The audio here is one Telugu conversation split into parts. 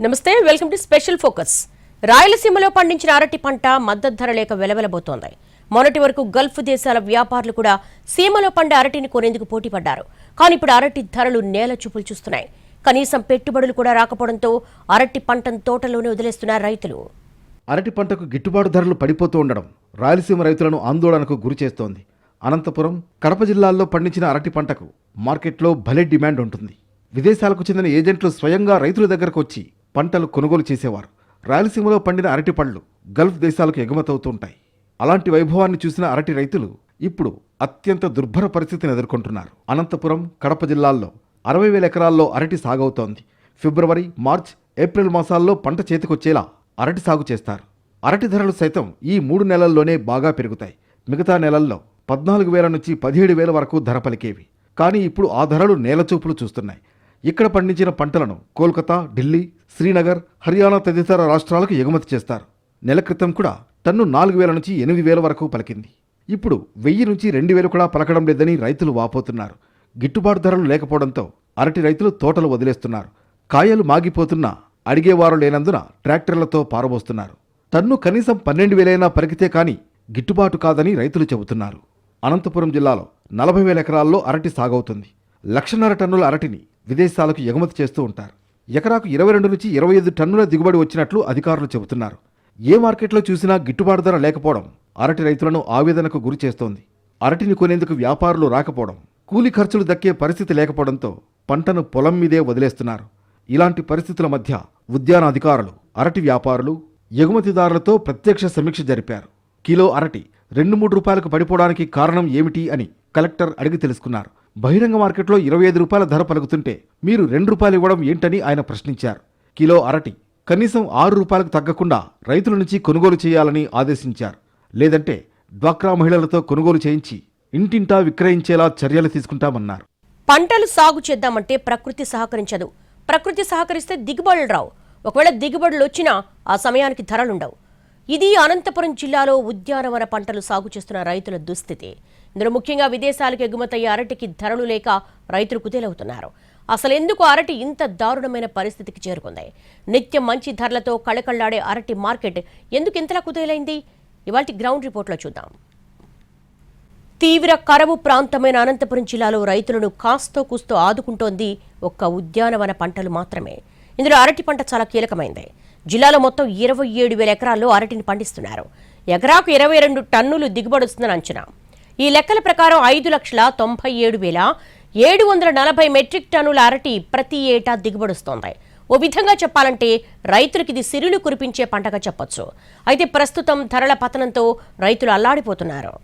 నమస్తే వెల్కమ్ టు స్పెషల్ ఫోకస్. రాయలసీమలో పండించిన అరటి పంట మద్దతు ధర లేక వెలవెలబోతోంది. మొన్నటి వరకు గల్ఫ్ దేశాల వ్యాపారులు కూడా సీమలో పండే అరటిని కొనేందుకు పోటీ పడ్డారు. కానీ ఇప్పుడు అరటి ధరలు నేల చూపులు చూస్తున్నాయి. కనీసం పెట్టుబడులు కూడా రాకపోవడంతో అరటి పంటను తోటలోనే వదిలేస్తున్నారు రైతులు. అరటి పంటకు గిట్టుబాటు ధరలు పడిపోతూ ఉండడం రాయలసీమ రైతులను ఆందోళనకు గురి చేస్తోంది. అనంతపురం కడప జిల్లాల్లో పండించిన అరటి పంటకు మార్కెట్లో భలే డిమాండ్ ఉంటుంది. విదేశాలకు చెందిన ఏజెంట్లు స్వయంగా రైతుల దగ్గరకు వచ్చి పంటలు కొనుగోలు చేసేవారు. రాయలసీమలో పండిన అరటి పళ్ళు గల్ఫ్ దేశాలకు ఎగుమతవుతుంటాయి. అలాంటి వైభవాన్ని చూసిన అరటి రైతులు ఇప్పుడు అత్యంత దుర్భర పరిస్థితిని ఎదుర్కొంటున్నారు. అనంతపురం కడప జిల్లాల్లో అరవై వేల ఎకరాల్లో అరటి సాగవుతోంది. ఫిబ్రవరి మార్చ్ ఏప్రిల్ మాసాల్లో పంట చేతికొచ్చేలా అరటి సాగు చేస్తారు. అరటి ధరలు సైతం ఈ మూడు నెలల్లోనే బాగా పెరుగుతాయి. మిగతా నెలల్లో పద్నాలుగు వేల నుంచి పదిహేడు వేల వరకు ధర పలికేవి. కానీ ఇప్పుడు ఆ ధరలు నేలచూపులు చూస్తున్నాయి. ఇక్కడ పండించిన పంటలను కోల్కతా ఢిల్లీ శ్రీనగర్ హర్యానా తదితర రాష్ట్రాలకు ఎగుమతి చేస్తారు. నెల క్రితం కూడా టన్ను నాలుగు వేల నుంచి ఎనిమిది వేల వరకు పలికింది. ఇప్పుడు వెయ్యి నుంచి రెండు వేలు కూడా పలకడం లేదని రైతులు వాపోతున్నారు. గిట్టుబాటు ధరలు లేకపోవడంతో అరటి రైతులు తోటలు వదిలేస్తున్నారు. కాయలు మాగిపోతున్నా అడిగేవారు లేనందున ట్రాక్టర్లతో పారబోస్తున్నారు. టన్ను కనీసం పన్నెండు వేలైనా పలికితే కానీ గిట్టుబాటు కాదని రైతులు చెబుతున్నారు. అనంతపురం జిల్లాలో నలభై వేల ఎకరాల్లో అరటి సాగవుతుంది. లక్షన్నర టన్నుల అరటిని విదేశాలకు ఎగుమతి చేస్తూ ఉంటారు. ఎకరాకు ఇరవై రెండు నుంచి ఇరవై ఐదు టన్నుల దిగుబడి వచ్చినట్లు అధికారులు చెబుతున్నారు. ఏ మార్కెట్లో చూసినా గిట్టుబాటు ధర లేకపోవడం అరటి రైతులను ఆవేదనకు గురి చేస్తోంది. అరటిని కొనేందుకు వ్యాపారులు రాకపోవడం కూలి ఖర్చులు దక్కే పరిస్థితి లేకపోవడంతో పంటను పొలం మీదే వదిలేస్తున్నారు. ఇలాంటి పరిస్థితుల మధ్య ఉద్యాన అధికారులు అరటి వ్యాపారులు ఎగుమతిదారులతో ప్రత్యక్ష సమీక్ష జరిపారు. కిలో అరటి రెండు మూడు రూపాయలకు పడిపోవడానికి కారణం ఏమిటి అని కలెక్టర్ అడిగి తెలుసుకున్నారు. బహిరంగ మార్కెట్లో ఇరవై ఐదు రూపాయల ధర పలుకుతుంటే మీరు రెండు రూపాయలు ఇవ్వడం ఏంటని ఆయన ప్రశ్నించారు. కిలో అరటి కనీసం ఆరు రూపాయలకు తగ్గకుండా రైతుల నుంచి కొనుగోలు చేయాలని ఆదేశించారు. లేదంటే డ్వాక్రా మహిళలతో కొనుగోలు చేయించి ఇంటింటా విక్రయించేలా చర్యలు తీసుకుంటామన్నారు. పంటలు సాగు చేద్దామంటే ప్రకృతి సహకరించదు. ప్రకృతి సహకరిస్తే దిగుబడులు రావు. ఒకవేళ దిగుబడులు వచ్చినా ఆ సమయానికి ధరలుండవు. ఇది అనంతపురం జిల్లాలో ఉద్యానవన పంటలు సాగు చేస్తున్న రైతుల దుస్థితి. ఇందులో ముఖ్యంగా విదేశాలకు ఎగుమతయ్యే అరటికి ధరలు లేక రైతులు కుదేలవుతున్నారు. అసలు ఎందుకు అరటి ఇంత దారుణమైన పరిస్థితికి చేరుకుంది? నిత్యం మంచి ధరలతో కళకళ్ళాడే అరటి మార్కెట్ ఎందుకు ఇంతలా కుదేలైంది? ఇవాటి గ్రౌండ్ రిపోర్ట్లో చూద్దాం. తీవ్ర కరవు ప్రాంతమైన అనంతపురం జిల్లాలో రైతులను కాస్తో కూస్తో ఆదుకుంటోంది ఒక్క ఉద్యానవన పంటలు మాత్రమే. ఇందులో అరటి పంట చాలా కీలకమైంది. జిల్లాలో మొత్తం ఇరవై ఏడు వేల ఎకరాల్లో అరటిని పండిస్తున్నారు. ఎకరాకు ఇరవై రెండు టన్నులు దిగుబడి వస్తుందని అంచనా. ఈ లెక్కల ప్రకారం ఐదు లక్షల తొంభై ఏడు వేల ఏడు వందల నలభై మెట్రిక్ టన్నుల అరటి ప్రతి ఏటా దిగుబడిస్తోంది. ఓ విధంగా చెప్పాలంటే రైతులకు ఇది సిరులు కురిపించే పంటగా చెప్పొచ్చు. అయితే ప్రస్తుతం ధరల పతనంతో రైతులు అల్లాడిపోతున్నారు.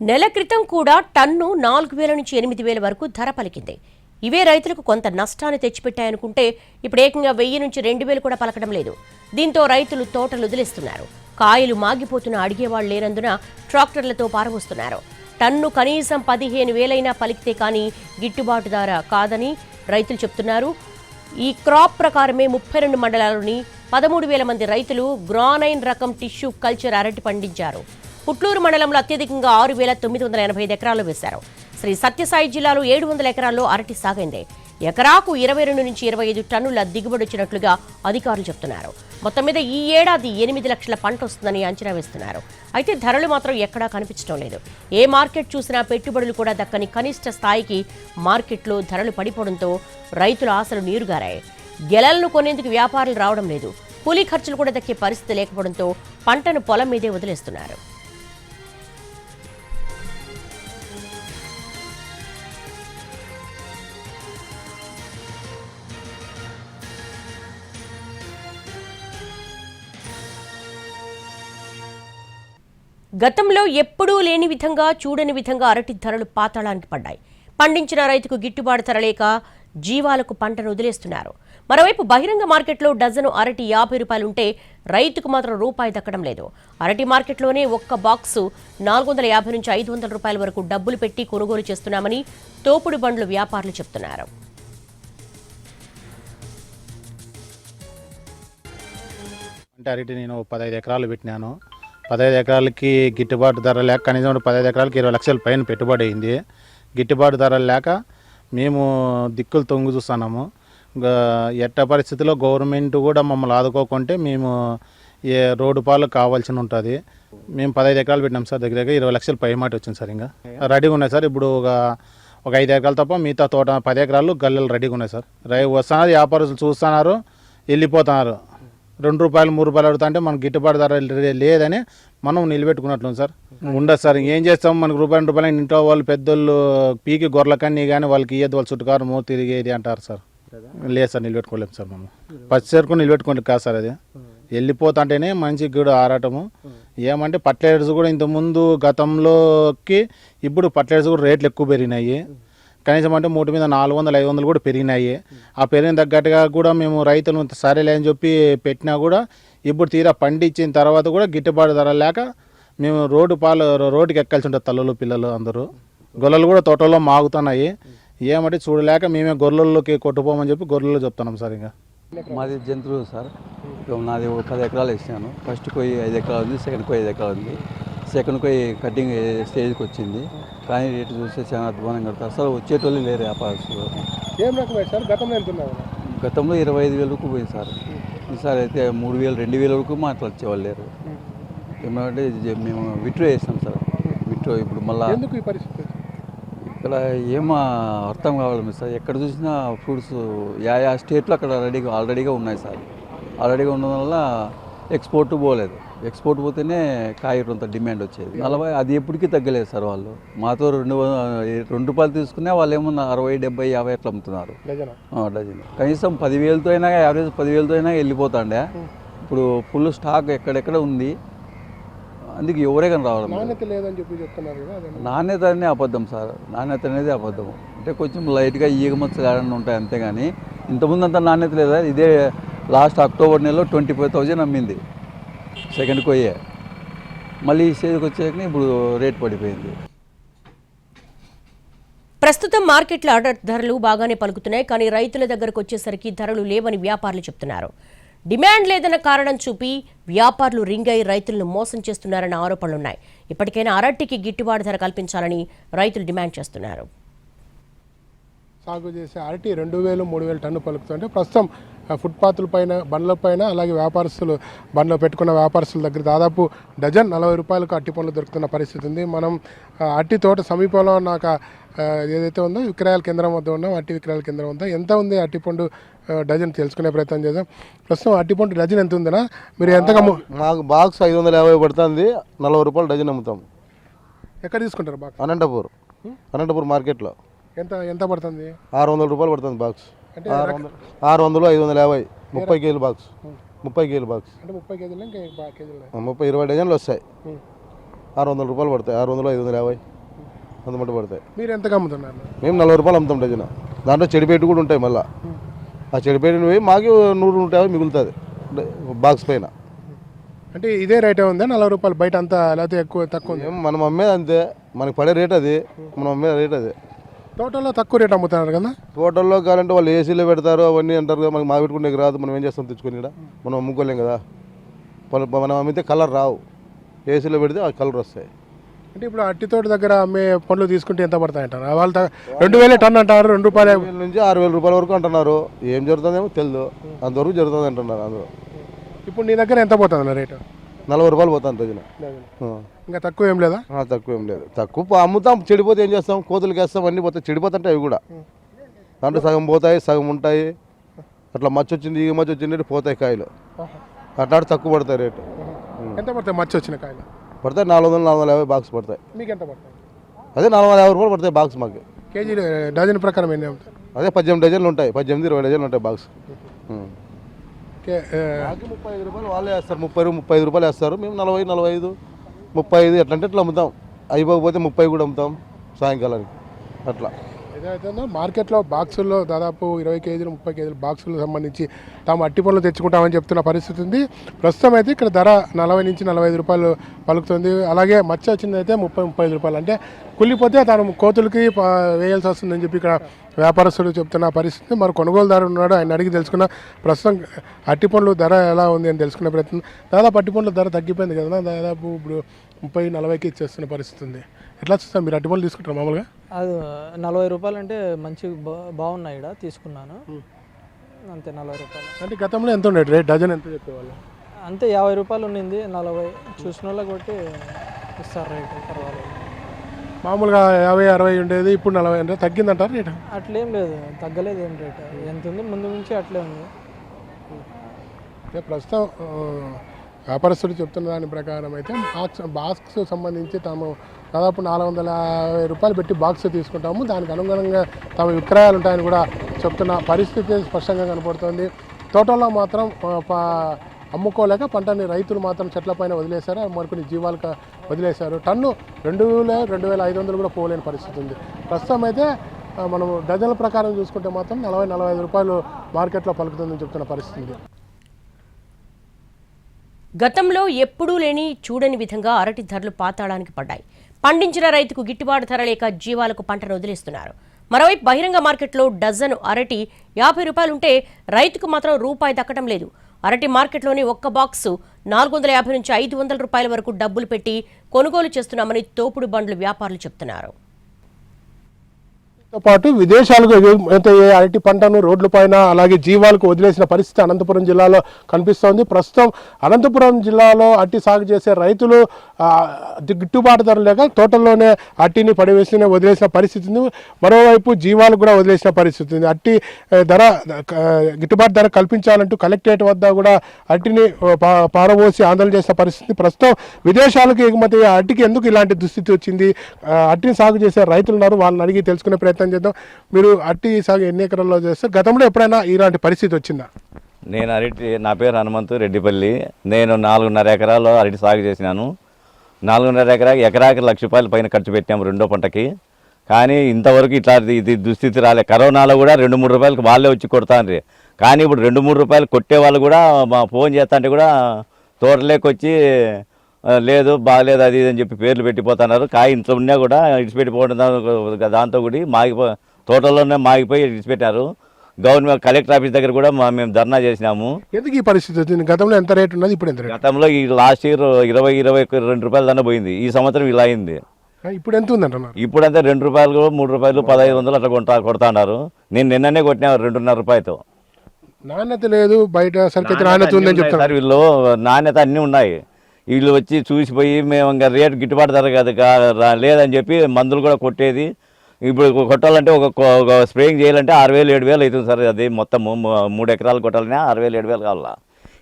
నెల క్రితం కూడా టన్ను నాలుగు వేల నుంచి ఎనిమిది వేల వరకు ధర పలికింది. ఇవే రైతులకు కొంత నష్టాన్ని తెచ్చిపెట్టాయనుకుంటే ఇప్పుడు ఏకంగా వెయ్యి నుంచి రెండు వేలు కూడా పలకడం లేదు. దీంతో రైతులు తోటలు వదిలేస్తున్నారు. కాయలు మాగిపోతున్న అడిగేవాళ్ళు లేనందున ట్రాక్టర్లతో పారబోస్తున్నారు. టన్ను కనీసం పదిహేను వేలైనా పలికితే కానీ గిట్టుబాటు ధర కాదని రైతులు చెప్తున్నారు. ఈ క్రాప్ ప్రకారమే ముప్పై రెండు మండలాల్లోని పదమూడు వేల మంది రైతులు గ్రానైన్ రకం టిష్యూ కల్చర్ అరటి పండించారు. పుట్లూరు మండలంలో అత్యధికంగా ఆరు వేల తొమ్మిది వందల ఎనభై ఐదు ఎకరాలు వేశారు. శ్రీ సత్యసాయి జిల్లాలో ఏడు వందల ఎకరాల్లో అరటి సాగైంది. ఎకరాకు ఇరవై రెండు నుంచి ఇరవై ఐదు టన్నుల దిగుబడి వచ్చినట్లుగా అధికారులు చెప్తున్నారు. మొత్తం మీద ఈ ఏడాది ఎనిమిది లక్షల పంట వస్తుందని అంచనా వేస్తున్నారు. అయితే ధరలు మాత్రం ఎక్కడా కనిపించడం లేదు. ఏ మార్కెట్ చూసినా పెట్టుబడులు కూడా దక్కని కనిష్ట స్థాయికి మార్కెట్లో ధరలు పడిపోవడంతో రైతుల ఆశలు నీరుగారాయి. గెలలను కొనేందుకు వ్యాపారులు రావడం లేదు. కూలీ ఖర్చులు కూడా దక్కే పరిస్థితి లేకపోవడంతో పంటను పొలం మీదే వదిలేస్తున్నారు. గతంలో ఎప్పుడూ లేని విధంగా చూడని విధంగా అరటి ధరలు పాతాళానికి పడ్డాయి. పండించిన రైతుకు గిట్టుబాటు ధరలేక జీవాలకు పంటను వదిలేస్తున్నారు. మరోవైపు బహిరంగ మార్కెట్లో డజను అరటి యాభై రూపాయలుంటే రైతుకు మాత్రం రూపాయి దక్కడం లేదు. అరటి మార్కెట్లోనే ఒక్క బాక్సు నాలుగు వందల యాభై నుంచి ఐదు వందల రూపాయల వరకు డబ్బులు పెట్టి కొనుగోలు చేస్తున్నామని తోపుడు బండ్లు వ్యాపారులు చెప్తున్నారు. అంటే అరటి నేను పదహైదు ఎకరాలు పెట్టినాను. పదహైదు ఎకరాలకి గిట్టుబాటు ధర లేక కనీసం పదహైదు ఎకరాలకి ఇరవై లక్షల పైన పెట్టుబడి అయింది. గిట్టుబాటు ధర లేక మేము దిక్కులు తొంగు చూస్తున్నాము. ఎట్ట పరిస్థితిలో గవర్నమెంట్ కూడా మమ్మల్ని ఆదుకోకుంటే మేము ఏ రోడ్డు పాలు కావాల్సి ఉంటుంది. మేము పదహైదు ఎకరాలు పెట్టినాం సార్ దగ్గర దగ్గర ఇరవై లక్షలు పై మాట వచ్చింది సార్ ఇంకా. రెడీగా ఉన్నాయి సార్ ఇప్పుడు ఒక ఒక ఐదు ఎకరాలు తప్ప మిగతా తోట పది ఎకరాలు గల్లెలు రెడీగా ఉన్నాయి సార్. రై వస్తున్నారు వ్యాపారస్తులు చూస్తున్నారు వెళ్ళిపోతున్నారు. రెండు రూపాయలు మూడు రూపాయలు అడుగుతా అంటే మనకు గిట్టుబాటు ధర లేదని మనం నిలబెట్టుకున్నట్లు సార్. ఉండదు సార్. ఏం చేస్తాం? మనకు రూపాయలు రెండు రూపాయలు ఇంట్లో వాళ్ళు పెద్దోళ్ళు పీకి గొర్రెల కన్నీ కానీ వాళ్ళకి ఇయ్యద్దు వాళ్ళు చుట్టుకారు తిరిగేది అంటారు సార్. లేదు సార్ నిలబెట్టుకోలేము సార్ మనం పచ్చి సరుకు నిలబెట్టుకోలేదు కాదు సార్ అది. వెళ్ళిపోతుంటేనే మంచి కూడా ఆరాటము. ఏమంటే పట్లేడ్స్ కూడా ఇంతకుముందు గతంలోకి ఇప్పుడు పట్లేడ్స్ కూడా రేట్లు ఎక్కువ పెరిగినాయి. కనీసం అంటే మూట మీద నాలుగు వందలు ఐదు వందలు కూడా పెరిగినాయి. ఆ పెరిగిన తగ్గట్టుగా కూడా మేము రైతులు సరేలే అని చెప్పి పెట్టినా కూడా ఇప్పుడు తీరా పండించిన తర్వాత కూడా గిట్టుబాటు ధర లేక మేము రోడ్డు పాలు రోడ్డుకి ఎక్కాల్సి ఉంటుంది తల్లులు పిల్లలు అందరూ. గొర్రెలు కూడా తోటల్లో మాగుతున్నాయి. ఏమంటే చూడలేక మేమే గొర్రెల్లోకి కొట్టుకోమని చెప్పి గొర్రెలు చెప్తున్నాం సార్ ఇంకా. మాది జంతువులు సార్. నాది ఒక పది ఎకరాలు వేసాను. ఫస్ట్ కొయ్యి ఐదు ఎకరాలు ఉంది సెకండ్ కొయ్యి ఐదు ఎకరాలు ఉంది. సెకండ్ కొయ్యి కటింగ్ స్టేజ్కి వచ్చింది. కానీ రేటు చూస్తే చాలా అధ్వానంగా కడతారు అసలు వచ్చేటోళ్ళు లేరు వ్యాపారస్తులు. ఏం రకం సార్? గతంలో ఎంత గతంలో ఇరవై ఐదు వేల వరకు పోయింది సార్. ఈసారి అయితే మూడు వేలు రెండు వేల వరకు మాటలు వచ్చేవాళ్ళు లేరు. ఏమంటే మేము విట్రో వేసాం సార్. విట్రో ఇప్పుడు మళ్ళా ఎందుకు ఈ పరిస్థితి? ఇక్కడ ఏం అర్థం కావాలి సార్. ఎక్కడ చూసినా ఫ్రూట్స్ యా యా స్టేట్లో అక్కడ రెడీగా ఆల్రెడీగా ఉన్నాయి సార్. ఆల్రెడీగా ఉండడం వల్ల ఎక్స్పోర్ట్ పోలేదు. ఎక్స్పోర్ట్ పోతేనే కాయ కొంత డిమాండ్ వచ్చేది. నలభై అది ఎప్పటికీ తగ్గలేదు సార్ వాళ్ళు. మాతో రెండు రెండు రూపాయలు తీసుకునే వాళ్ళు ఏమన్నా అరవై డెబ్బై యాభై అట్లా అమ్ముతున్నారు. డజన్. కనీసం పదివేలతో అయినా యావరేజ్ పదివేలతో అయినా వెళ్ళిపోతాండే. ఇప్పుడు ఫుల్ స్టాక్ ఎక్కడెక్కడ ఉంది? అందుకే ఎవరే కానీ రావడం లేదు. నాణ్యత లేదని చెప్పి చెప్తున్నారు నాణ్యత అనేది అబద్ధం సార్. నాణ్యత అనేది అబద్ధం. అంటే కొంచెం లైట్గా ఈగమచ్చలు ఏడన్నా ఉంటాయి అంతేగాని ఇంతకుముందు అంత నాణ్యత లేదా? ఇదే లాస్ట్ అక్టోబర్ నెలలో ట్వంటీ ఫైవ్ థౌజండ్ అమ్మింది. సెకండ్ కొయ్యే. మళ్ళీ ఈ స్టేజ్కి వచ్చాక ఇప్పుడు రేట్ పడిపోయింది. ప్రస్తుతం మార్కెట్లో ఆర్డర్ ధరలు బాగానే పలుకుతున్నాయి కానీ రైతుల దగ్గరకు వచ్చేసరికి ధరలు లేవని వ్యాపారులు చెప్తున్నారు. డిమాండ్ లేదన్న కారణం చూపి వ్యాపారులు రింగ్ అయి రైతులను మోసం చేస్తున్నారన్న ఆరోపణలున్నాయి. ఇప్పటికైనా అరటికి గిట్టుబాటు ధర కల్పించాలని రైతులు డిమాండ్ చేస్తున్నారు. సాగు చేసే అరటి రెండు వేలు మూడు వేలు టన్ను పలుకుతుంటే ప్రస్తుతం ఫుట్పాత్ల పైన బండ్ల పైన అలాగే వ్యాపారస్తులు బండ్లో పెట్టుకున్న వ్యాపారస్తుల దగ్గర దాదాపు డజన్ నలభై రూపాయలకు అట్టి పండ్లు దొరుకుతున్న పరిస్థితి ఉంది. మనం అట్టి తోట సమీపంలో ఆ, ఏదైతే ఉందో విక్రయాల కేంద్రం వద్ద ఉన్నాం అట్టి విక్రయాల కేంద్రం వద్ద. ఎంత ఉంది అట్టిపండు డజన్ తెలుసుకునే ప్రయత్నం చేద్దాం. ప్రస్తుతం అట్టిపండు డజన్ ఎంత ఉందనా? మీరు ఎంతగా అమ్ము- మాకు బాక్స్ ఐదు వందల యాభై పడుతుంది నలభై రూపాయలు డజన్ అమ్ముతాం. ఎక్కడ తీసుకుంటారు బాగా అనంతపూర్. అనంతపూర్ మార్కెట్లో. ఎంత ఎంత పడుతుంది? ఆరు వందల రూపాయలు పడుతుంది బాక్స్ అంటే ఆరు వందలు ఆరు వందలు ఐదు వందల యాభై. ముప్పై కేజీలు బాక్స్ ముప్పై కేజీలు బాక్స్ అంటే ముప్పై కేజీలు ఇంకా కేజీలు ముప్పై ఇరవై డజన్లు వస్తాయి. ఉం. ఆరు వందల రూపాయలు పడతాయి. ఆరు వందలు ఐదు వందల యాభై అంతమంది పడతాయి. మీరు ఎంతగా అమ్ముతున్నారు మేము నలభై రూపాయలు అమ్ముతాం డజన్. దాంట్లో చెడిపేటు కూడా ఉంటాయి మళ్ళీ. ఆ చెడిపేటిని పోయి మాకు నూరు నూట యాభై మిగులుతుంది. బాక్స్ పైన. అంటే ఇదే రేటే ఉందా? నలభై రూపాయలు బయట అంతా లేకపోతే ఎక్కువ తక్కువ ఉంది? ఏం మనం అమ్మేది అంతే. మనకి పడే రేట్ అది. మనం అమ్మేది రేట్ అది. టోటల్లో తక్కువ రేట్ అమ్ముతున్నారు కదా? హోటల్లో కావాలంటే వాళ్ళు ఏసీలో పెడతారు అవన్నీ అంటారు కదా మనకి మా పెట్టుకునే రాదు మనం ఏం చేస్తాం తెచ్చుకొని ఇక్కడ మనం అమ్ముకోలేం కదా. మనం అమ్మితే కలర్ రావు. ఏసీలో పెడితే ఆ కలర్ వస్తాయి. అంటే ఇప్పుడు అట్టి తోట దగ్గర అమ్మే పండ్లు తీసుకుంటే ఎంత పడతాయి అంటారు? వాళ్ళు రెండు వేలే టన్ అంటారు రెండు రూపాయలే నుంచి ఆరు వేల రూపాయల వరకు అంటున్నారు. ఏం జరుగుతుందేమో తెలియదు అంతవరకు జరుగుతుంది అంటున్నారు అందరూ. ఇప్పుడు నీ దగ్గర ఎంత పోతుంది అన్న రేటు? నలభై రూపాయలు పోతాను రోజున. ఇంకా తక్కువ ఏం లేదా? తక్కువ ఏం లేదు. తక్కువ అమ్ముతాం చెడిపోతే ఏం చేస్తాం? కోతులకి వేస్తాం అన్నీ పోతాయి. చెడిపోతుంటాయి అవి కూడా. దాంట్లో సగం పోతాయి సగం ఉంటాయి. అట్లా మచ్చ వచ్చింది ఈ మచ్చ వచ్చింది పోతాయి కాయలు. అట్లాంటి తక్కువ పడతాయి రేటు. ఎంత పడతాయి మచ్చ వచ్చిన కాయలు? పడతాయి నాలుగు వందలు నాలుగు వందల యాభై బాక్స్ పడతాయి. మీకు ఎంత పడతాయి? అదే నాలుగు వందల యాభై రూపాయలు పడతాయి బాక్స్ మాకు. కేజీ డజన్ ప్రకారం ఎన్ని అదే పద్దెనిమిది డజన్లు ఉంటాయి. పద్దెనిమిది ఇరవై డజన్లు ఉంటాయి బాక్స్. ముప్పై ఐదు రూపాయలు వాళ్ళే వేస్తారు. ముప్పై ముప్పై ఐదు రూపాయలు వేస్తారు. మేము నలభై నలభై ఐదు. ముప్పై ఐదు ఎట్లాంటి అట్లా ఇట్లా అమ్ముతాం అయిపోకపోతే ముప్పై కూడా అమ్ముతాం సాయంకాలానికి. అట్లా. ఏదైతే మార్కెట్లో బాక్సుల్లో దాదాపు ఇరవై కేజీలు ముప్పై కేజీలు బాక్సులకు సంబంధించి తాము అట్టి పనులు తెచ్చుకుంటామని చెప్తున్న పరిస్థితి ఉంది. ప్రస్తుతం అయితే ఇక్కడ ధర నలభై నుంచి నలభై ఐదు రూపాయలు పలుకుతుంది. అలాగే మచ్చ వచ్చింది అయితే ముప్పై ముప్పై ఐదు రూపాయలు. అంటే కుళ్ళిపోతే తాను కోతులకి వేయాల్సి వస్తుందని చెప్పి ఇక్కడ వ్యాపారస్తులు చెప్తున్న పరిస్థితి మరి కొనుగోలుదారు ఉన్నాడు ఆయన అడిగి తెలుసుకున్న ప్రస్తుతం అట్టి పండ్లు ధర ఎలా ఉంది అని తెలుసుకునే ప్రయత్నం. దాదాపు అట్టి పండ్ల ధర తగ్గిపోయింది కదా దాదాపు ఇప్పుడు ముప్పై నలభైకి ఇచ్చేస్తున్న పరిస్థితి ఉంది. ఎట్లా చూస్తాం మీరు అట్టి పండ్లు తీసుకుంటారు మామూలుగా? అది నలభై రూపాయలు అంటే మంచి బా బాగున్నాయి ఇక్కడ తీసుకున్నాను. అంతే నలభై రూపాయలు. అంటే గతంలో ఎంత ఉండేది? రేట్ డజన్ ఎంత చెప్పేవాళ్ళు? అంతే యాభై రూపాయలు ఉండింది నలభై. చూసిన వాళ్ళకి బట్టి ఇస్తారు రేటు పర్వాలేదు. మామూలుగా యాభై అరవై ఉండేది ఇప్పుడు నలభై అంటే తగ్గిందంటారు రేట్? అట్లేం లేదు తగ్గలేదు ఏం రేటు. ఎంత ఉంది? ముందు నుంచి అట్లే ఉంది. అంటే ప్రస్తుతం వ్యాపారస్తులు చెప్తున్న దాని ప్రకారం అయితే బాక్స్ బాక్స్ సంబంధించి తాము దాదాపు నాలుగు వందల యాభై రూపాయలు పెట్టి బాక్స్ తీసుకుంటాము. దానికి అనుగుణంగా తమ విక్రయాలు ఉంటాయని కూడా చెప్తున్న పరిస్థితి స్పష్టంగా కనపడుతుంది. తోటల్లో మాత్రం అమ్ముకోలేక పంటని రైతులు మాత్రం చెట్లపైన వదిలేశారు. మరికొన్ని జీవాలకు వదిలేశారు. టన్ను రెండు వేల రెండు వేల ఐదు వందలు కూడా పోలేని పరిస్థితి ఉంది. ప్రస్తుతం అయితే మనం డజన్ల ప్రకారం చూసుకుంటే మాత్రం నలభై నలభై ఐదు రూపాయలు మార్కెట్లో పలుకుతుందని చెప్తున్న పరిస్థితి గతంలో ఎప్పుడూ లేని చూడని విధంగా అరటి ధరలు పాతాళానికి పడ్డాయి. పండించిన రైతుకు గిట్టుబాటు ధర లేక జీవాలకు పంటను వదిలేస్తున్నారు. మరోవైపు బహిరంగ మార్కెట్లో డజను అరటి యాభై రూపాయలుంటే రైతుకు మాత్రం రూపాయి దక్కడం లేదు. అరటి మార్కెట్లోని ఒక్క బాక్సు నాలుగు వందల యాభై నుంచి ఐదు వందల రూపాయల వరకు డబ్బులు పెట్టి కొనుగోలు చేస్తున్నామని తోపుడు బండ్లు వ్యాపారులు చెప్తున్నారు. తో పాటు విదేశాలకు ఎగుమతి అరటి పంటను రోడ్ల పైన అలాగే జీవాలకు వదిలేసిన పరిస్థితి అనంతపురం జిల్లాలో కనిపిస్తోంది. ప్రస్తుతం అనంతపురం జిల్లాలో అట్టి సాగు చేసే రైతులు గిట్టుబాటు ధర లేక తోటల్లోనే అట్టిని పడివేసిన వదిలేసిన పరిస్థితి ఉంది. మరోవైపు జీవాలకు కూడా వదిలేసిన పరిస్థితి ఉంది. అట్టి ధర గిట్టుబాటు ధర కల్పించాలంటూ కలెక్టరేట్ వద్ద కూడా అట్టిని పా- పారబోసి ఆందోళన చేసిన పరిస్థితి ప్రస్తుతం విదేశాలకు ఎగుమతి అట్టికి ఎందుకు ఇలాంటి దుస్థితి వచ్చింది? అట్టిని సాగు చేసే రైతులు ఉన్నారు వాళ్ళని అడిగి తెలుసుకునే ప్రయత్నం చేద్దాం. మీరు అట్టి సాగు ఎన్ని ఎకరాల్లో చేస్తారు గతంలో ఎప్పుడైనా ఇలాంటి పరిస్థితి వచ్చిందా? నేను అరటి నా పేరు హనుమంతు రెడ్డిపల్లి. నేను నాలుగున్నర ఎకరాలు అరటి సాగు చేసినాను. నాలుగున్నర ఎకరా ఎకరాకి లక్ష రూపాయల పైన ఖర్చు పెట్టాము రెండో పంటకి. కానీ ఇంతవరకు ఇట్లా ఇది దుస్థితి రాలే. కరోనాలో కూడా రెండు మూడు రూపాయలకి వాళ్ళే వచ్చి కొడతాను కానీ ఇప్పుడు రెండు మూడు రూపాయలు కొట్టే వాళ్ళు కూడా మా ఫోన్ చేస్తాంటే కూడా తోటలోకి వచ్చి లేదు బాగలేదు అది ఇది అని చెప్పి పేర్లు పెట్టిపోతున్నారు. కాయ ఇంట్లో ఉన్నా కూడా ఇడిచిపెట్టిపోవడం దాంతో కూడా మాగిపో తోటలోనే మాగిపోయి ఇడిచిపెట్టారు. గవర్నమెంట్ కలెక్టర్ ఆఫీస్ దగ్గర కూడా మేము ధర్నా చేసినాము. ఎందుకు ఈ పరిస్థితి వచ్చింది? గతంలో ఎంత రేట్ ఉన్నది? ఇప్పుడు ఎంత గతంలో ఈ లాస్ట్ ఇయర్ ఇరవై ఇరవై రెండు రూపాయల దాకా పోయింది. ఈ సంవత్సరం ఇలా అయింది. ఇప్పుడు ఎంత ఉంది అంటున్నారు ఇప్పుడంతా రెండు రూపాయలు మూడు రూపాయలు పదహైదు వందలు అట్లా కొంటా కొడతా ఉన్నారు నేను నిన్ననే కొట్టినా రెండున్నర రూపాయలతో. నాణ్యత లేదు బయట సరికైతే నాణ్యత ఉందని చెప్తారు వీళ్ళు. నాణ్యత అన్నీ ఉన్నాయి. వీళ్ళు వచ్చి చూసిపోయి మేము ఇంకా రేటు గిట్టుబాటు ధర కాదు లేదని చెప్పి మందులు కూడా కొట్టేది. ఇప్పుడు కొట్టాలంటే ఒక స్ప్రేయింగ్ చేయాలంటే ఆరు వేలు ఏడు వేలు అవుతుంది సార్. అది మొత్తం మూడు ఎకరాలు కొట్టాలనే ఆరు వేలు ఏడు వేలు కావాలా.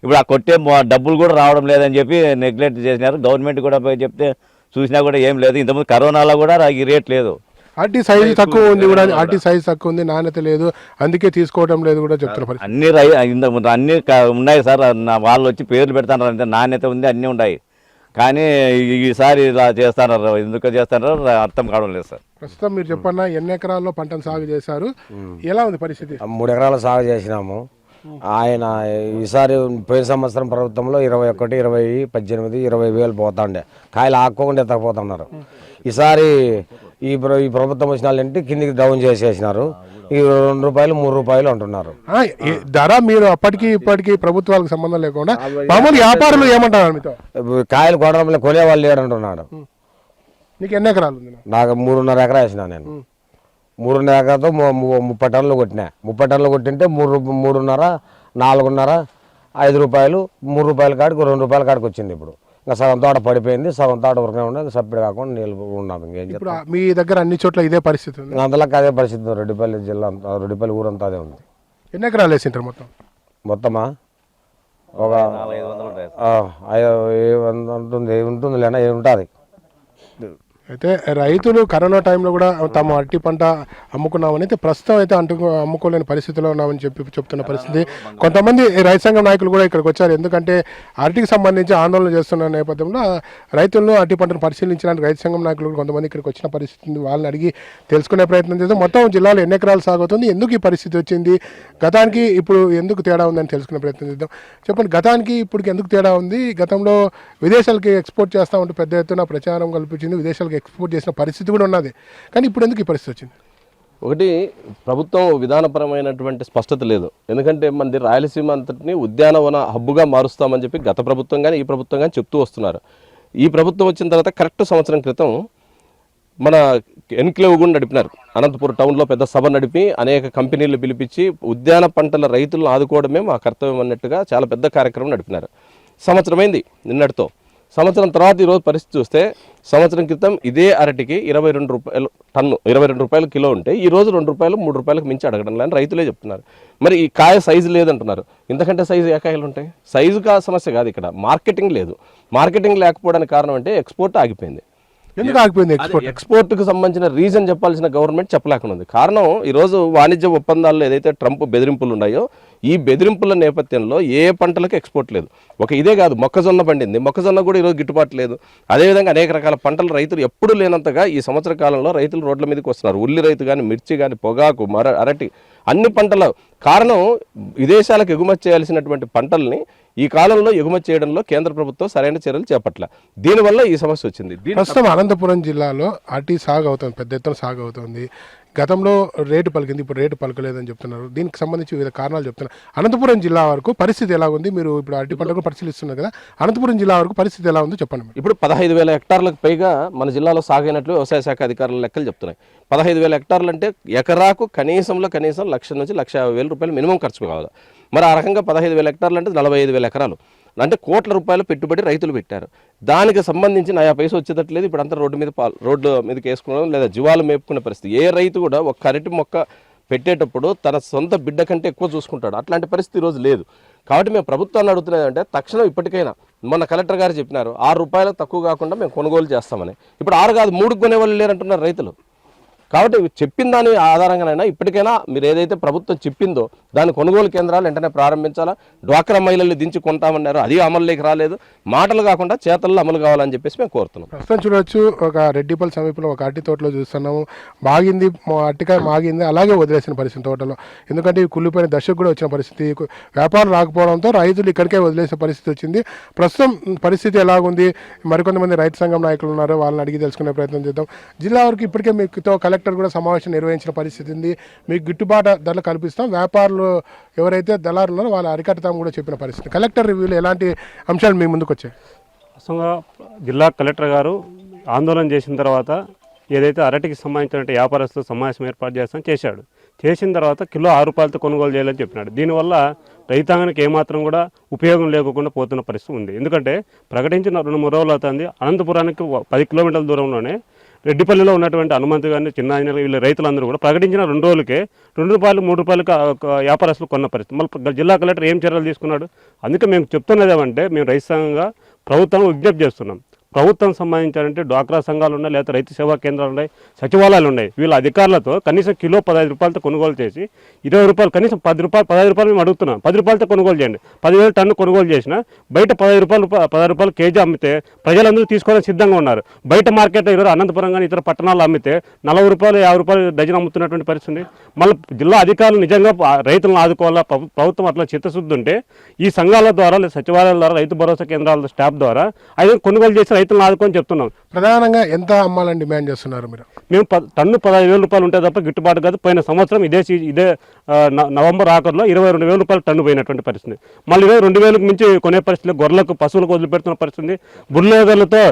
ఇప్పుడు ఆ కొట్టే డబ్బులు కూడా రావడం లేదని చెప్పి నెగ్లెక్ట్ చేసినారు. గవర్నమెంట్ కూడా పోయి చెప్తే చూసినా కూడా ఏం లేదు. ఇంతకుముందు కరోనాలో కూడా ఈ రేట్ లేదు. ఆర్టీ సైజు తక్కువ ఉంది కూడా ఆర్టీ సైజు తక్కువ ఉంది నాణ్యత లేదు అందుకే తీసుకోవడం లేదు కూడా చెప్తున్న పరిస్థితి. అన్ని రై ఇంత అన్ని ఉన్నాయి సార్ నా వాళ్ళు వచ్చి పేర్లు పెడతారు అంటే నాణ్యత ఉంది అన్నీ ఉన్నాయి. కానీ ఈసారి ఇలా చేస్తున్నారు ఎందుకు చేస్తున్నారో అర్థం కావడం లేదు సార్. ప్రస్తుతం మీరు చెప్పన్నా ఎన్ని ఎకరాల్లో పంటను సాగు చేశారు? ఎలా ఉంది పరిస్థితి? మూడు ఎకరాల సాగు చేసినాము. ఆయన ఈసారి పోయిన సంవత్సరం ప్రభుత్వంలో ఇరవై ఒకటి ఇరవై పద్దెనిమిది ఇరవై వేలు పోతాండే. కాయలు ఆక్కోకుండా ఎత్తకపోతున్నారు. ఈసారి ఈ ఈ ప్రభుత్వం వచ్చిన వాళ్ళంటే కిందికి డౌన్ చేసేసినారు. ఈ రెండు రూపాయలు మూడు రూపాయలు అంటున్నారు. ధర మీరు అప్పటికి ఇప్పటికి ప్రభుత్వాలకు సంబంధం లేకుండా మామూలు వ్యాపారులు ఏమంటారు మీతో? కాయలు కొనడం కొనే వాళ్ళు లేడంటున్నాడు నీకు ఎన్ని ఎకరాలు నాకు మూడున్నర ఎకరా వేసిన నేను. మూడున్నర ఎకరాతో ముప్పై టన్నులు కొట్టినా. ముప్పై టన్నులు కొట్టింటే మూడు మూడున్నర నాలుగున్నర ఐదు రూపాయలు మూడు రూపాయల కాడికి రెండు రూపాయల కాడికి వచ్చింది ఇప్పుడు. ఇంకా సగం తోట పడిపోయింది సగం తోట ఉరకనే ఉండదు సప్పిడి కాకుండా నీళ్ళు ఉన్నాం ఇంకేం ఇప్పుడు చెప్తాం ఆ- మీ దగ్గర అన్ని చోట్ల ఇదే పరిస్థితి ఉంది. ఇంకా అంతలోకి అదే పరిస్థితి ఉంది. రెడ్డిపల్లి జిల్లా అంతా రెడ్డిపల్లి ఊరంతా అదే ఉంది. ఎన్ని ఎకరాలు వేసింటారు మొత్తం? మొత్తమా? ఒక వందలు ఐదు ఏ వంద ఉంటుంది ఉంటుంది లేనా ఏ ఉంటుంది. అయితే రైతులు కరోనా టైంలో కూడా తమ అరటి పంట అమ్ముకున్నామని అయితే ప్రస్తుతం అయితే అంటు అమ్ముకోలేని పరిస్థితిలో ఉన్నామని చెప్పి చెప్తున్న పరిస్థితి. కొంతమంది రైతు సంఘం నాయకులు కూడా ఇక్కడికి వచ్చారు. ఎందుకంటే అరటికి సంబంధించి ఆందోళన చేస్తున్న నేపథ్యంలో రైతులను అరటి పంటను పరిశీలించడానికి రైతు సంఘం నాయకులు కూడా కొంతమంది ఇక్కడికి వచ్చిన పరిస్థితి. వాళ్ళని అడిగి తెలుసుకునే ప్రయత్నం చేస్తాం మొత్తం జిల్లాలో ఎన్ని ఎకరాలు సాగుతుంది? ఎందుకు ఈ పరిస్థితి వచ్చింది? గతానికి ఇప్పుడు ఎందుకు తేడా ఉందని తెలుసుకునే ప్రయత్నం చేద్దాం. చెప్పండి గతానికి ఇప్పుడు ఎందుకు తేడా ఉంది? గతంలో విదేశాలకి ఎక్స్పోర్ట్ చేస్తా ఉంటే పెద్ద ఎత్తున ప్రచారం కల్పించింది విదేశాలకు ఎక్స్పోర్ట్ చేసిన పరిస్థితి కూడా ఉన్నది. కానీ ఇప్పుడు ఎందుకు ఈ పరిస్థితి వచ్చింది? ఒకటి ప్రభుత్వం విధానపరమైనటువంటి స్పష్టత లేదు. ఎందుకంటే మనది రాయలసీమ అంతటిని ఉద్యానవన హబ్బుగా మారుస్తామని చెప్పి గత ప్రభుత్వం కానీ ఈ ప్రభుత్వం కానీ చెప్తూ వస్తున్నారు. ఈ ప్రభుత్వం వచ్చిన తర్వాత కరెక్ట్ సంవత్సరం క్రితం మన ఎన్క్లేవ్ కూడా నడిపినారు. అనంతపురం టౌన్లో పెద్ద సభ నడిపి అనేక కంపెనీలు పిలిపించి ఉద్యాన పంటల రైతులను ఆదుకోవడమే మా కర్తవ్యం అన్నట్టుగా చాలా పెద్ద కార్యక్రమం నడిపినారు. సంవత్సరమైంది నిన్నటితో. సంవత్సరం తర్వాత ఈరోజు పరిస్థితి చూస్తే సంవత్సరం క్రితం ఇదే అరటికి ఇరవై రెండు రూపాయలు టన్ను ఇరవై రెండు రూపాయలు కిలో ఉంటే ఈ రోజు రెండు రూపాయలు మూడు రూపాయలకు మించి అడగడం లేని రైతులే చెప్తున్నారు. మరి ఈ కాయ సైజు లేదంటున్నారు. ఇంతకంటే సైజు ఏ కాయలు ఉంటాయి? సైజు కా సమస్య కాదు ఇక్కడ. మార్కెటింగ్ లేదు. మార్కెటింగ్ లేకపోవడానికి కారణం అంటే ఎక్స్పోర్ట్ ఆగిపోయింది. ఎందుకు ఆగిపోయింది ఎక్స్పోర్ట్ ఎక్స్పోర్ట్? కు సంబంధించిన రీజన్ చెప్పాల్సిన గవర్నమెంట్ చెప్పలేకున్నది కారణం ఈరోజు వాణిజ్య ఒప్పందాల్లో ఏదైతే ట్రంప్ బెదిరింపులు ఉన్నాయో ఈ బెదిరింపుల నేపథ్యంలో ఏ పంటలకు ఎక్స్పోర్ట్ లేదు. ఒక ఇదే కాదు మొక్కజొన్న పండింది. మొక్కజొన్న కూడా ఈరోజు గిట్టుబాటు లేదు. అదేవిధంగా అనేక రకాల పంటలు రైతులు ఎప్పుడూ లేనంతగా ఈ సంవత్సర కాలంలో రైతులు రోడ్ల మీదకి వస్తున్నారు. ఉల్లి రైతు కానీ మిర్చి కానీ పొగాకు మర అరటి అన్ని పంటల కారణం విదేశాలకు ఎగుమతి చేయాల్సినటువంటి పంటల్ని ఈ కాలంలో ఎగుమతి చేయడంలో కేంద్ర ప్రభుత్వం సరైన చర్యలు చేపట్ల దీనివల్ల ఈ సమస్య వచ్చింది. ప్రస్తుతం అనంతపురం జిల్లాలో అరటి సాగు అవుతుంది పెద్ద ఎత్తున సాగు అవుతుంది. గతంలో రేటు పలికింది ఇప్పుడు రేటు పలకలేదని చెప్తున్నారు. దీనికి సంబంధించి వివిధ కారణాలు చెప్తున్నారు. అనంతపురం జిల్లా వరకు పరిస్థితి ఎలా ఉంది? మీరు ఇప్పుడు అరటి పంటకు పరిశీలిస్తున్నారు కదా. అనంతపురం జిల్లా వరకు పరిస్థితి ఎలా ఉందో చెప్పండి ఇప్పుడు పదహైదు వేల హెక్టార్లకు పైగా మన జిల్లాలో సాగైనట్లు వ్యవసాయ శాఖ అధికారుల లెక్కలు చెప్తున్నాయి. పదహైదు వేల హెక్టార్లు అంటే ఎకరాకు కనీసంలో కనీసం లక్ష నుంచి లక్ష యాభై వేల రూపాయలు మినిమం ఖర్చు కావాలి. మరి ఆ రకంగా పదహైదు వేల హెక్టార్లు అంటే నలభై ఐదు వేల ఎకరాలు. అంటే కోట్ల రూపాయలు పెట్టుబడి రైతులు పెట్టారు. దానికి సంబంధించి ఆయా పైసలు వచ్చేటట్లేదు ఇప్పుడు అంతా రోడ్డు మీద పాలు రోడ్డు మీదకి వేసుకోవడం లేదా జీవాలు మేపుకునే పరిస్థితి. ఏ రైతు కూడా ఒక అరటి మొక్క పెట్టేటప్పుడు తన సొంత బిడ్డ కంటే ఎక్కువ చూసుకుంటాడు. అట్లాంటి పరిస్థితి ఈరోజు లేదు. కాబట్టి మేము ప్రభుత్వాన్ని అడుగుతున్నది అంటే తక్షణం ఇప్పటికైనా మొన్న కలెక్టర్ గారు చెప్పినారు ఆరు రూపాయలకు తక్కువ కాకుండా మేము కొనుగోలు చేస్తామని. ఇప్పుడు ఆరు కాదు మూడు కొనేవాళ్ళు లేరంటున్నారు రైతులు. కాబట్టి చెప్పిన దాని ఆధారంగానైనా ఇప్పటికైనా మీరు ఏదైతే ప్రభుత్వం చెప్పిందో దాని కొనుగోలు కేంద్రాలు వెంటనే ప్రారంభించాలా? డ్వాక్రా మహిళల్ని దించి కొంటామన్నారు? అది అమలులోకి రాలేదు. మాటలు కాకుండా చేతల్లో అమలు కావాలని చెప్పేసి మేము కోరుతున్నాం. ప్రస్తుతం చూడవచ్చు ఒక రెడ్డిపల్లి సమీపంలో ఒక అరటి తోటలో చూస్తున్నాము. మాగింది అట్టికాయ మాగింది అలాగే వదిలేసిన పరిస్థితి తోటలో. ఎందుకంటే ఈ కుళ్ళిపోయిన దశకు కూడా వచ్చిన పరిస్థితి. వ్యాపారం రాకపోవడంతో రైతులు ఇక్కడికే వదిలేసే పరిస్థితి వచ్చింది. ప్రస్తుతం పరిస్థితి ఎలాగుంది? మరికొంతమంది రైతు సంఘం నాయకులు ఉన్నారు వాళ్ళని అడిగి తెలుసుకునే ప్రయత్నం చేద్దాం. జిల్లా వరకు ఇప్పటికే మీతో కలెక్టర్ కూడా సమావేశం నిర్వహించిన పరిస్థితి ఉంది. మీకు గిట్టుబాటు ధరలు కల్పిస్తాం. వ్యాపారులు ఎవరైతే దళారులో వాళ్ళు అరికడతాం కూడా చెప్పిన పరిస్థితి. కలెక్టర్ రివ్యూలో ఎలాంటి అంశాలు మీ ముందుకు వచ్చాయి? జిల్లా కలెక్టర్ గారు ఆందోళన చేసిన తర్వాత ఏదైతే అరటికి సంబంధించినటువంటి వ్యాపారస్తులు సమావేశం ఏర్పాటు చేస్తాం చేశాడు. చేసిన తర్వాత కిలో ఆరు రూపాయలతో కొనుగోలు చేయాలని చెప్పినాడు. దీనివల్ల రైతాంగానికి ఏమాత్రం కూడా ఉపయోగం లేకుండా పోతున్న పరిస్థితి ఉంది. ఎందుకంటే ప్రకటించిన రెండు మూడు రోజులు అవుతుంది. అనంతపురానికి పది కిలోమీటర్ల దూరంలోనే రెడ్డిపల్లిలో ఉన్నటువంటి హనుమంతు గారిని చిన్న వీళ్ళ రైతులందరూ కూడా ప్రకటించిన రెండు రోజులకే రెండు రూపాయలు మూడు రూపాయలకు ఒక వ్యాపారస్తులు కొన్న పరిస్థితి. మళ్ళీ జిల్లా కలెక్టర్ ఏం చర్యలు తీసుకున్నాడు? అందుకే మేము చెప్తున్నది ఏమంటే మేము రైతు సంఘంగా ప్రభుత్వం విజ్ఞప్తి చేస్తున్నాం. ప్రభుత్వం సంబంధించాలంటే డ్వాక్రా సంఘాలు ఉన్నాయి లేదా రైతు సేవా కేంద్రాలు ఉన్నాయి సచివాలయాలు ఉన్నాయి. వీళ్ళ అధికారులతో కనీసం కిలో పదహైదు రూపాయలతో కొనుగోలు చేసి ఇరవై రూపాయలు కనీసం పది రూపాయలు పదహైదు రూపాయలు మేము అడుగుతున్నాం. పది రూపాయలతో కొనుగోలు చేయండి. పదివేలు టన్ను కొనుగోలు చేసిన బయట పదహైదు రూపాయలు పదహారు రూపాయలు కేజీ అమ్మితే ప్రజలందరూ తీసుకోవడానికి సిద్ధంగా ఉన్నారు. బయట మార్కెట్లో ఈరోజు అనంతపురం కానీ ఇతర పట్టణాల్లో అమ్మితే నలభై రూపాయలు యాభై రూపాయలు డజన్ అమ్ముతున్నటువంటి పరిస్థితి మళ్ళీ జిల్లా అధికారులు నిజంగా రైతులను ఆదుకోవాలా? ప్రభుత్వం అట్లా చిత్తశుద్ధి ఉంటే ఈ సంఘాల ద్వారా లేదా సచివాలయాల ద్వారా రైతు భరోసా కేంద్రాల స్టాఫ్ ద్వారా అయితే కొనుగోలు చేసి రైతులను ఆదుకొని చెప్తున్నాం. ప్రధానంగా ఎంత అమ్మాలని డిమాండ్ చేస్తున్నారు మీరు? మేము టన్ను పదహైదు వేల రూపాయలు ఉంటే తప్ప గిట్టుబాటు కాదు. పోయిన సంవత్సరం ఇదే ఇదే నవంబర్ ఆఖరులో ఇరవై రెండు వేల రూపాయలు టన్ను పోయినటువంటి పరిస్థితి. మళ్ళీ ఇరవై రెండు వేలకు మించి కొనే పరిస్థితి గొర్రెలకు పశువులకు వదిలిపెడుతున్న పరిస్థితి బుల్లేదర్లతో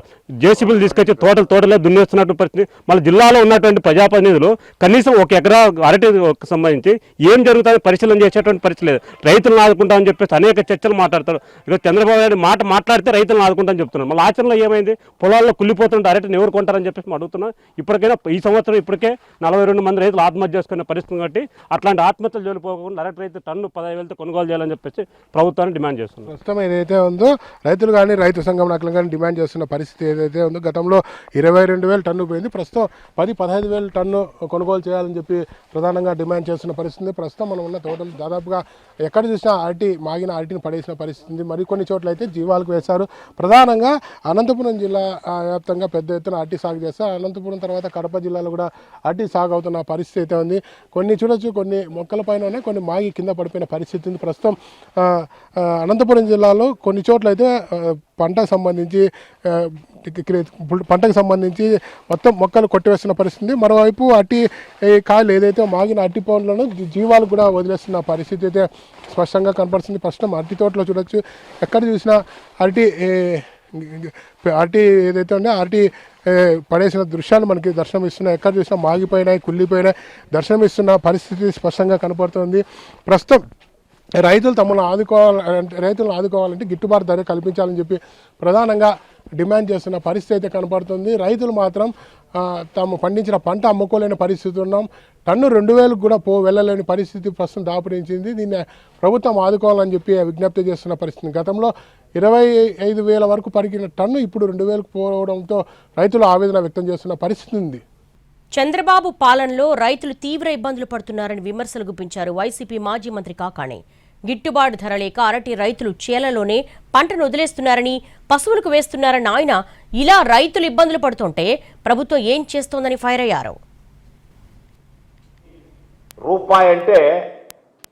జేసీబీలు తీసుకొచ్చి తోటలు తోటలే దున్నేస్తున్నట్టు పరిస్థితి. మళ్ళీ జిల్లాలో ఉన్నటువంటి ప్రజాప్రతినిధులు కనీసం ఒక ఎకరా అరటి సంబంధించి ఏం జరుగుతుందో పరిశీలన చేసేటువంటి పరిస్థితి లేదు. రైతులను ఆదుకుంటామని చెప్పేసి అనేక చర్చలు మాట్లాడతారు. ఈరోజు చంద్రబాబు నాయుడు మాట మాట్లాడితే రైతులను ఆదుకుంటామని చెప్తున్నారు. మళ్ళీ ఆచరణలో ఏమైంది? ఏమైంది? పొలాల్లో కుళ్ళిపోతుంటే అరటిని ఎవరు కొంటారని చెప్పేసి మేము అడుగుతున్నాం. ఇప్పటికైనా ఈ సంవత్సరం ఇప్పటికే నలభై రెండు మంది రైతులు ఆత్మహత్య చేసుకునే పరిస్థితి కాబట్టి అట్లాంటి ఆత్మహత్యలు జోలిపోకుండా అరటి రైతు టన్ను పదహైదు వేలతో కొనుగోలు చేయాలని చెప్పేసి ప్రభుత్వాన్ని డిమాండ్ చేస్తున్నాం. ప్రస్తుతం ఏదైతే ఉందో రైతులు కానీ రైతు సంఘం నాయకులు కానీ డిమాండ్ చేస్తున్న పరిస్థితి ఏదైతే ఉందో గతంలో ఇరవై రెండు వేలు టన్ను పోయింది. ప్రస్తుతం పది పదహైదు వేలు టన్ను కొనుగోలు చేయాలని చెప్పి ప్రధానంగా డిమాండ్ చేస్తున్న పరిస్థితి ప్రస్తుతం మనం ఉన్న తోటలు దాదాపుగా ఎక్కడ చూసినా అరటి మాగిన అరటిని పడేసిన పరిస్థితి మరికొన్ని చోట్ల అయితే జీవాలకు వేశారు. ప్రధానంగా అనంతపురం జిల్లా వ్యాప్తంగా పెద్ద ఎత్తున అరటి సాగు చేస్తారు అనంతపురం తర్వాత కడప జిల్లాలో కూడా అరటి సాగు అవుతున్న పరిస్థితి అయితే ఉంది. కొన్ని చూడొచ్చు కొన్ని మొక్కల పైననే కొన్ని మాగి కింద పడిపోయిన పరిస్థితి ఉంది. ప్రస్తుతం అనంతపురం జిల్లాలో కొన్ని చోట్ల అయితే పంటకు సంబంధించి పంటకు సంబంధించి మొత్తం మొక్కలు కొట్టివేస్తున్న పరిస్థితి మరోవైపు అట్టి కాయలు ఏదైతే మాగిన అట్టి పనులను జీవాలు కూడా వదిలేస్తున్న పరిస్థితి అయితే స్పష్టంగా కనపడుతుంది. ప్రస్తుతం అరటి తోటలో చూడొచ్చు ఎక్కడ చూసినా అరటి ఆర్టీ అరటి ఏదైతే ఉందో అరటి పడేసిన దృశ్యాలు మనకి దర్శనం ఇస్తున్నాయి. ఎక్కడ చూసినా మాగిపోయినాయి కుళ్ళిపోయినాయి. దర్శనం ఇస్తున్న పరిస్థితి స్పష్టంగా కనపడుతుంది. ప్రస్తుతం రైతులు తమను ఆదుకోవాలి అంటే రైతులను ఆదుకోవాలంటే గిట్టుబాటు ధర కల్పించాలని చెప్పి ప్రధానంగా డిమాండ్ చేస్తున్న పరిస్థితి అయితే కనపడుతుంది. రైతులు మాత్రం తాము పండించిన పంట అమ్ముకోలేని పరిస్థితి ఉన్నాం. టన్ను రెండు వేలకు కూడా పో వెళ్ళలేని పరిస్థితి ప్రస్తుతం దాపురించింది. దీన్ని ప్రభుత్వం ఆదుకోవాలని చెప్పి విజ్ఞప్తి చేస్తున్న పరిస్థితి. గతంలో ఇరవై ఐదు వేల వరకు పరిగిన టన్ను ఇప్పుడు రెండు వేలకు పోవడంతో రైతులు ఆవేదన వ్యక్తం చేస్తున్న పరిస్థితి ఉంది. చంద్రబాబు పాలనలో రైతులు తీవ్ర ఇబ్బందులు పడుతున్నారని విమర్శలు గుప్పించారు వైసీపీ మాజీ మంత్రి కాకాణి. గిట్టుబాటు ధర లేక అరటి రైతులు చేలలోనే పంటను వదిలేస్తున్నారని పశువులకు వేస్తున్నారని ఆయన ఇలా రైతులు ఇబ్బందులు పడుతుంటే ప్రభుత్వం ఏం చేస్తోందని ఫైర్ అయ్యారు రూపాయి అంటే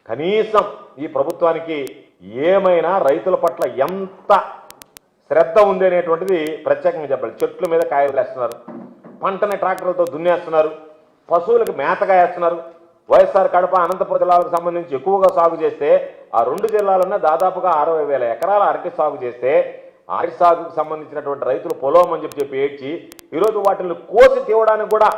కనీసం ఈ ప్రభుత్వానికి ఏమైనా రైతుల పట్ల ఎంత శ్రద్ధ ఉంది అనేటువంటిది ప్రత్యేకంగా చెప్పాలి. చెట్ల మీద కాయలు వేస్తున్నారు. పంటని ట్రాక్టర్లతో దున్నేస్తున్నారు. పశువులకు మేతగా వేస్తున్నారు. వైఎస్ఆర్ కడప అనంతపురం జిల్లాలకు సంబంధించి ఎక్కువగా సాగు చేస్తే ఆ రెండు జిల్లాలన్నా దాదాపుగా అరవై వేల ఎకరాల అరటి సాగు చేస్తే అరటి సాగుకు సంబంధించినటువంటి రైతులు పొలం అని చెప్పి చెప్పి ఏడ్చి ఈరోజు వాటిని కోసి తీయడానికి కూడా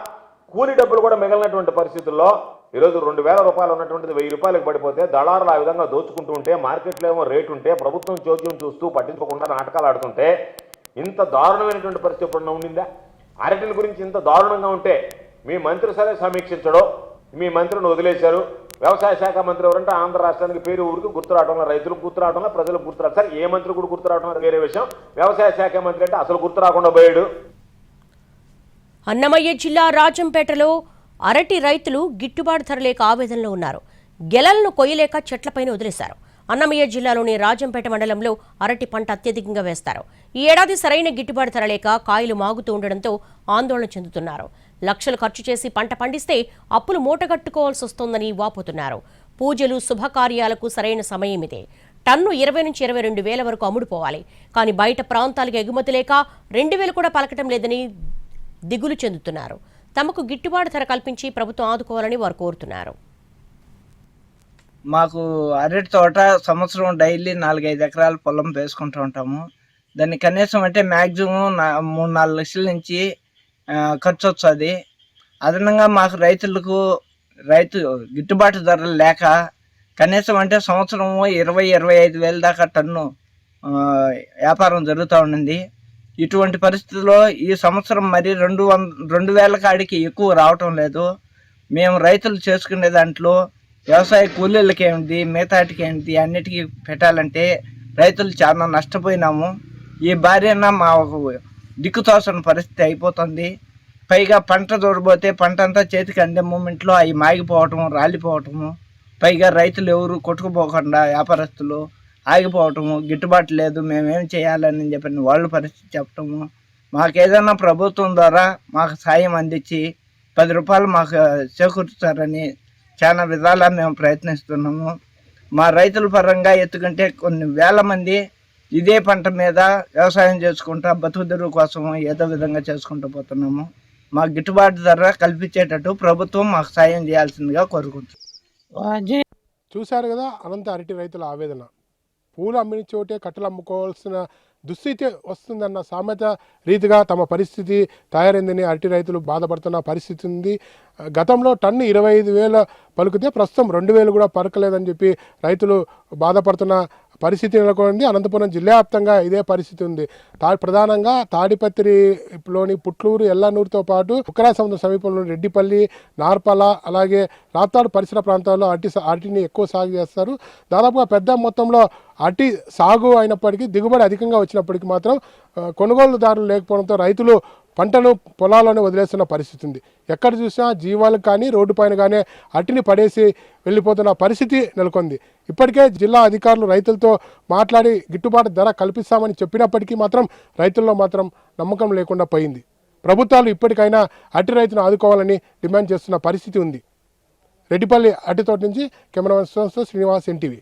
కూలి డబ్బులు కూడా మిగిలినటువంటి పరిస్థితుల్లో ఈరోజు రెండు వేల రూపాయలు ఉన్నటువంటిది వెయ్యి రూపాయలకు పడిపోతే దళారులు ఆ విధంగా దోచుకుంటూ ఉంటే మార్కెట్లో ఏమో రేటు ఉంటే ప్రభుత్వం చోద్యం చూస్తూ పట్టించుకోకుండా నాటకాలు ఆడుతుంటే ఇంత దారుణమైనటువంటి పరిస్థితి ఎప్పుడన్నా ఉండిందా? అరటిల గురించి ఇంత దారుణంగా ఉంటే మీ మంత్రి సరే సమీక్షించడో మీ మంత్రిని వదిలేశారు వ్యవసాయ శాఖ మంత్రి ఎవరంటే ఆంధ్ర రాష్ట్రానికి పేరు ఊరికి గుర్తురావడంలో రైతులకు గుర్తురావడంలో ప్రజలకు గుర్తు రావడం సరే ఏ మంత్రి కూడా గుర్తురావడం వేరే విషయం. వ్యవసాయ శాఖ మంత్రి అంటే అసలు గుర్తు రాకుండా పోయాడు. అన్నమయ్య జిల్లా రాజంపేటలో అరటి రైతులు గిట్టుబాటు ధరలేక ఆవేదనలో ఉన్నారు. గెలలను కొయ్యలేక చెట్లపైన వదిలేశారు. అన్నమయ్య జిల్లాలోని రాజంపేట మండలంలో అరటి పంట అత్యధికంగా వేస్తారు. ఈ ఏడాది సరైన గిట్టుబాటు ధర లేక కాయలు మాగుతూ ఉండడంతో ఆందోళన చెందుతున్నారు. లక్షలు ఖర్చు చేసి పంట పండిస్తే అప్పులు మూటగట్టుకోవాల్సి వస్తోందని వాపోతున్నారు. పూజలు శుభకార్యాలకు సరైన సమయం ఇదే. టన్ను ఇరవై నుంచి ఇరవై రెండు వేల వరకు అమ్ముడుపోవాలి. కానీ బయట ప్రాంతాలకు ఎగుమతి లేక రెండు వేలు కూడా పలకటం లేదని దిగులు చెందుతున్నారు. తమకు గిట్టుబాటు ధర కల్పించి ప్రభుత్వం ఆదుకోవాలని వారు కోరుతున్నారు. మాకు అరటి తోట సంవత్సరం డైలీ నాలుగైదు ఎకరాల పొలం వేసుకుంటూ ఉంటాము. దాన్ని కనీసం అంటే మ్యాక్సిమం నా మూడు నాలుగు లక్షల నుంచి ఖర్చు వస్తుంది. అదనంగా మాకు రైతులకు రైతు గిట్టుబాటు ధరలు లేక కనీసం అంటే సంవత్సరం ఇరవై ఇరవై ఐదు వేల దాకా టన్ను వ్యాపారం జరుగుతూ ఉండింది. ఇటువంటి పరిస్థితుల్లో ఈ సంవత్సరం మరి రెండు వం రెండు వేల కాడికి ఎక్కువ రావటం లేదు. మేము రైతులు చేసుకునే దాంట్లో వ్యవసాయ కూలీలకి ఏమిటి మిగతాటికి ఏమిటి అన్నిటికీ పెట్టాలంటే రైతులు చాలా నష్టపోయినాము. ఈ భార్యన మా ఒక దిక్కుతోసిన పరిస్థితి అయిపోతుంది. పైగా పంట చూడబోతే పంట అంతా చేతికి అందే మూమెంట్లో అవి మాగిపోవటము రాలిపోవటము. పైగా రైతులు ఎవరు కొట్టుకుపోకుండా వ్యాపారస్తులు ఆగిపోవటము గిట్టుబాటు లేదు మేమేం చేయాలని చెప్పని వాళ్ళ పరిస్థితి చెప్పటము. మాకేదైనా ప్రభుత్వం ద్వారా మాకు సాయం అందించి పది రూపాయలు మాకు చేకూరుస్తారని చాలా విధాలా మేము ప్రయత్నిస్తున్నాము. మా రైతుల పరంగా ఎత్తుకుంటే కొన్ని వేల మంది ఇదే పంట మీద వ్యవసాయం చేసుకుంటా బతుకు తెరువు కోసం ఏదో విధంగా చేసుకుంటూ పోతున్నాము. మా గిట్టుబాటు ధర కల్పించేటట్టు ప్రభుత్వం మాకు సాయం చేయాల్సిందిగా కోరుకుంటున్నాం. చూశారు కదా అనంత అరటి రైతుల ఆవేదన. పూలు అమ్మిన చోటే కట్టెలు అమ్ముకోవాల్సిన దుస్థితి వస్తుందన్న సామెత రీతిగా తమ పరిస్థితి తయారైందని అరటి రైతులు బాధపడుతున్న పరిస్థితి ఉంది. గతంలో టన్ను ఇరవై ఐదు వేల పలుకుతే ప్రస్తుతం రెండు వేలు కూడా పలకలేదని చెప్పి రైతులు బాధపడుతున్న పరిస్థితి నెలకొంది. అనంతపురం జిల్లా వ్యాప్తంగా ఇదే పరిస్థితి ఉంది. తా ప్రధానంగా తాడిపత్రిలోని పుట్లూరు ఎల్లనూరుతో పాటు ఉక్కరా సముద్రం సమీపంలో రెడ్డిపల్లి నార్పల అలాగే రాత్తాడు పరిసర ప్రాంతాల్లో అరటి అటిని అరటిని ఎక్కువ సాగు చేస్తారు. దాదాపుగా పెద్ద మొత్తంలో అరటి సాగు అయినప్పటికీ దిగుబడి అధికంగా వచ్చినప్పటికీ మాత్రం కొనుగోలుదారులు లేకపోవడంతో రైతులు పంటను పొలాలను వదిలేస్తున్న పరిస్థితి ఉంది. ఎక్కడ చూసినా జీవాలకు కానీ రోడ్డు పైన కానీ అట్టిని పడేసి వెళ్ళిపోతున్న పరిస్థితి నెలకొంది. ఇప్పటికే జిల్లా అధికారులు రైతులతో మాట్లాడి గిట్టుబాటు ధర కల్పిస్తామని చెప్పినప్పటికీ మాత్రం రైతుల్లో మాత్రం నమ్మకం లేకుండా పోయింది. ప్రభుత్వాలు ఇప్పటికైనా అటు రైతును ఆదుకోవాలని డిమాండ్ చేస్తున్న పరిస్థితి ఉంది. రెడ్డిపల్లి అట్టి నుంచి కెమెరామెన్ శ్రీనివాస్ ఎన్టీవీ.